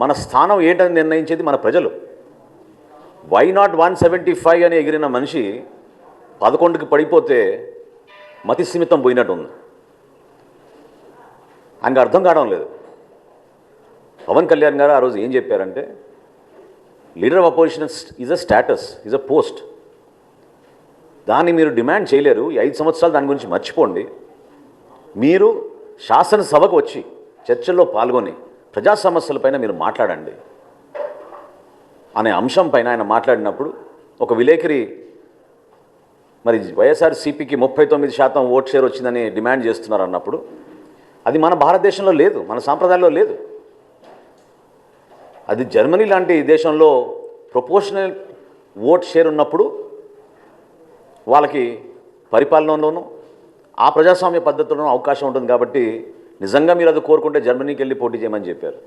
మన స్థానం ఏంటని నిర్ణయించేది మన ప్రజలు. Why not one seventy five అని ఎగిరిన మనిషి పదకొండుకి పడిపోతే మతి సీమితం పోయినట్టు ఉంది. ఆయనకు అర్థం కావడం లేదు. పవన్ కళ్యాణ్ గారు ఆ రోజు ఏం చెప్పారంటే leader of opposition is a status is a post దాన్ని మీరు డిమాండ్ చేయలేరు. ఈ ఐదు సంవత్సరాలు దాని గురించి మర్చిపోండి. మీరు శాసనసభకు వచ్చి చర్చల్లో పాల్గొని ప్రజా సమస్యలపైన మీరు మాట్లాడండి అనే అంశం పైన ఆయన మాట్లాడినప్పుడు ఒక విలేకరి మరి వైఎస్ఆర్సీపీకి ముప్పై తొమ్మిది శాతం ఓట్ షేర్ వచ్చిందని డిమాండ్ చేస్తున్నారు అన్నప్పుడు అది మన భారతదేశంలో లేదు మన సాంప్రదాయంలో లేదు. అది జర్మనీ లాంటి దేశంలో ప్రొపోర్షనల్ ఓట్ షేర్ ఉన్నప్పుడు వాళ్ళకి పరిపాలనలోనూ ఆ ప్రజాస్వామ్య పద్ధతిలోనూ అవకాశం ఉంటుంది కాబట్టి నిజంగా మీరు అది కోరుకుంటే జర్మనీకి వెళ్ళి పోటీ చేయమని చెప్పారు.